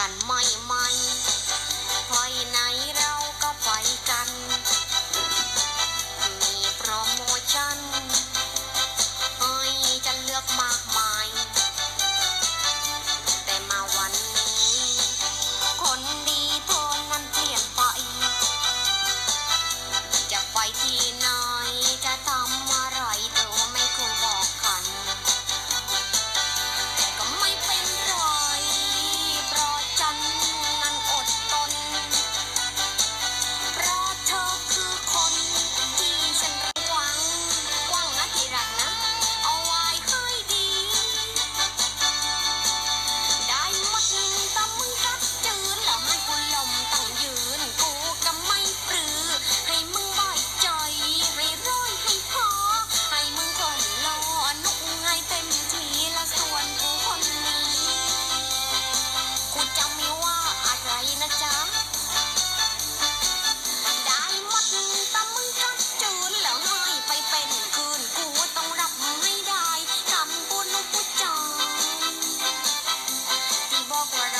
กันไม่ไม่ภายใน Walmart.